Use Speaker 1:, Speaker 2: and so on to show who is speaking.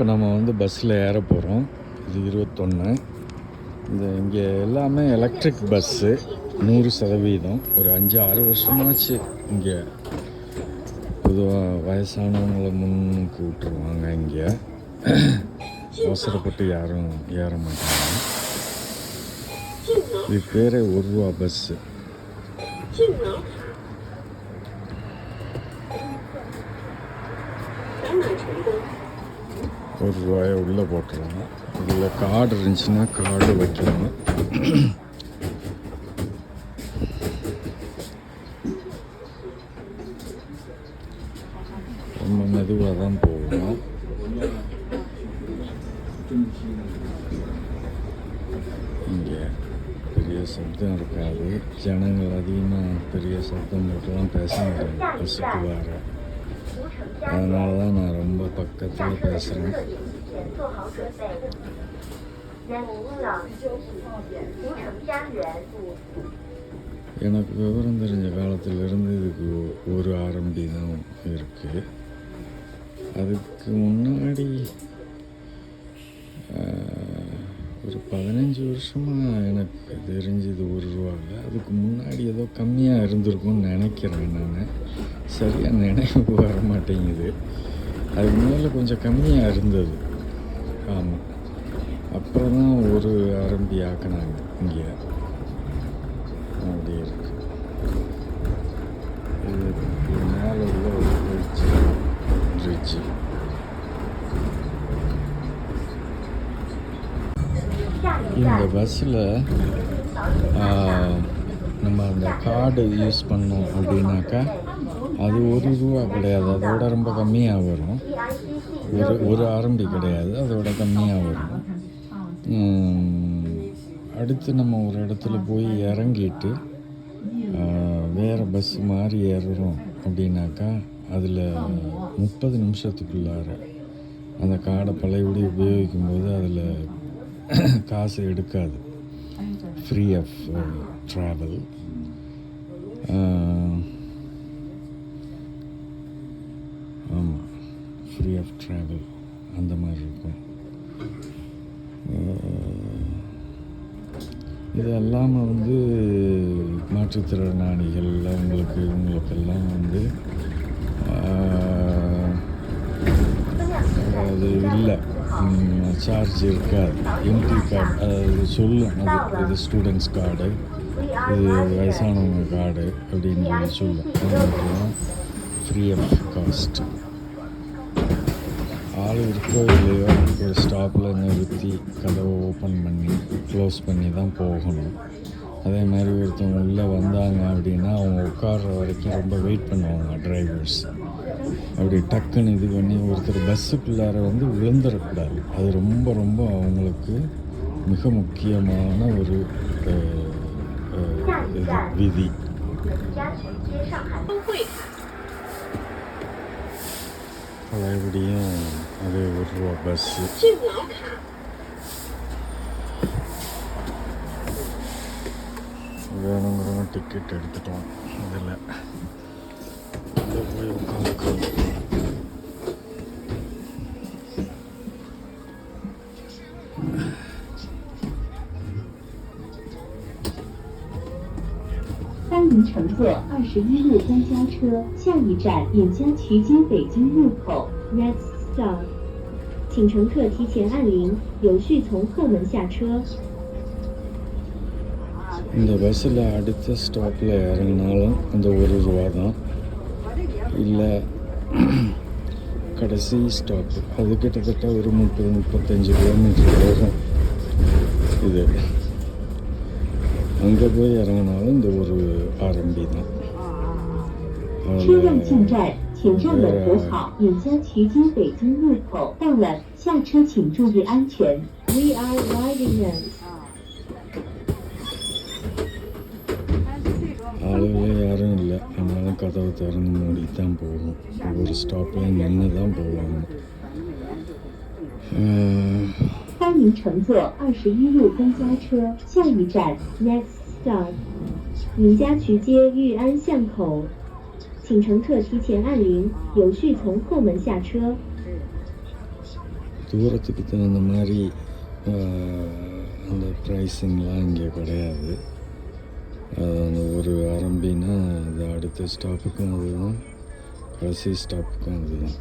Speaker 1: இப்போ நம்ம வந்து பஸ்ஸில் ஏற போகிறோம். இது இருபத்தொன்று இந்த இங்கே எல்லாமே எலக்ட்ரிக் பஸ்ஸு நூறு சதவீதம். ஒரு அஞ்சு ஆறு வருஷமாச்சு இங்கே. பொதுவாக வயசானவங்களை முன்னுக்கு விட்டுருவாங்க இங்கே. அவசரப்பட்டு யாரும் ஏற மாட்டாங்க. இது பேரே ஒரு ரூபா பஸ்ஸு
Speaker 2: 进门。
Speaker 1: ஒரு ரூபாயை உள்ளே போட்டுருவோம். இதில் கார்டு இருந்துச்சுன்னா கார்டு வைக்கணும். ரொம்ப மெதுவாக தான் போகணும். இங்கே பெரிய சப்தம் இருக்காது. ஜனங்கள் அதிகமாக பெரிய சப்தம் போட்டுலாம் பேச முடியாது பசுக்கு வேறு அதனால தான் நான் ரொம்ப ரொம்ப பக்கத்தில் பேசுகிறேன் எனக்கு விவரம் தெரிஞ்ச காலத்திலிருந்து இதுக்கு ஒரு ஆரம்பி தான் இருக்குது அதுக்கு முன்னாடி ஒரு பதினஞ்சு வருஷமாக எனக்கு தெரிஞ்சது ஒரு ரூபாவில் அதுக்கு முன்னாடி ஏதோ கம்மியாக இருந்திருக்கும்னு நினைக்கிறேன் நான். சரியாக நினைவு வர மாட்டேங்குது. அது மேலே கொஞ்சம் கம்மியாக இருந்தது. ஆமாம் அப்புறம் தான் ஒரு ஆரம்பி ஆக்கினாங்க இங்கே. அப்படி இருக்கு. இது மேலே உள்ள ஒரு பிரிட்ஜ் பிரிட்ஜ் இந்த பஸ்ஸில் நம்ம அந்த கார்டு யூஸ் பண்ணோம் அப்படின்னாக்கா அது ஒரு ரூபா கிடையாது. அதோட ரொம்ப கம்மியாக வரும். ஒரு ஒரு ஆரம்பி கிடையாது. அதோட கம்மியாக வரும். அடுத்து நம்ம ஒரு இடத்துல போய் இறங்கிட்டு வேறு பஸ் மாதிரி ஏறுறோம் அப்படின்னாக்கா அதில் முப்பது நிமிஷத்துக்குள்ளார அந்த காடை பழையபடி உபயோகிக்கும்போது அதில் காசு எடுக்காது. ஃப்ரீ ஆஃப் ட்ராவல் ஆமாம் ஃப்ரீ ஆஃப் ட்ராவல் அந்த மாதிரி இருக்கும். இது இல்லாமல் வந்து மாற்றுத்திறனாளிகள் அவங்களுக்கு இவங்களுக்கெல்லாம் வந்து அது இல்லை. சார்ஜ் இருக்காது. எம்டி கார்டு அது சொல்லும் அது இது ஸ்டூடெண்ட்ஸ் கார்டு இது வயசானவங்க கார்டு அப்படின்னு சொல்லி. சொல்லும் ஃப்ரீ ஆஃப் காஸ்ட் ஆள் இருக்கோ இல்லையோ ஒரு ஸ்டாப்பில் நிறுத்தி கதவை ஓப்பன் பண்ணி க்ளோஸ் பண்ணி தான் போகணும். அதே மாதிரி ஒருத்தவங்க உள்ளே வந்தாங்க அப்படின்னா அவங்க உட்கார்ற வரைக்கும் ரொம்ப வெயிட் பண்ணுவாங்க டிரைவர்ஸ் அப்படி டக்குன்னு இது பண்ணி ஒருத்தர் பஸ்ஸுக்குள்ளார வந்து விழுந்துடக்கூடாது. அது ரொம்ப ரொம்ப அவங்களுக்கு மிக முக்கியமான ஒரு இது விதி.
Speaker 2: 家哎，我坐巴
Speaker 1: 士。电脑卡。我
Speaker 2: 弄个什
Speaker 1: 么 ticket 去的多。了，我。
Speaker 3: 欢迎乘坐二十一路公交车，下一站尹江渠街北京路口。stop，请乘客提前按铃，有序从后门下车。
Speaker 1: இந்த பஸ்ஸில் அடுத்த ஸ்டாப்பில் இறங்கினாலும் அந்த ஒரு ரூபா தான் இல்லை கடைசி ஸ்டாப் அது கிட்டத்தட்ட ஒரு முப்பது முப்பத்தஞ்சு கிலோமீட்டர் வரும் இது அங்கே போய் இறங்கினாலும் இந்த ஒரு ஆரம்பி தான்
Speaker 3: 车辆进站， 请站稳扶好尹家渠街北京入口。到了，下车请注意安全。We are riding them。
Speaker 1: ஆளுகளே யாரும் இல்லை அதனால கதவை திறந்து மூடி தான் போகும் ஒவ்வொரு ஸ்டாப்லையும் நின்று தான் போவாங்க அஹ்,
Speaker 3: 欢迎乘坐二十一路公交车，下一站 Next stop，尹家渠街裕安巷口， 请乘客提前按铃，有序从后门下车。
Speaker 1: தூரத்துக்கு தகுந்த மாதிரி ஆஹ், அந்த ப்ரைஸிங்லாம் இங்கே கிடையாது அது அந்த ஒரு ஆரம்பினா அது அடுத்த ஸ்டாப்புக்கும் அதுதான் கடைசி ஸ்டாப்புக்கும் அதுதான்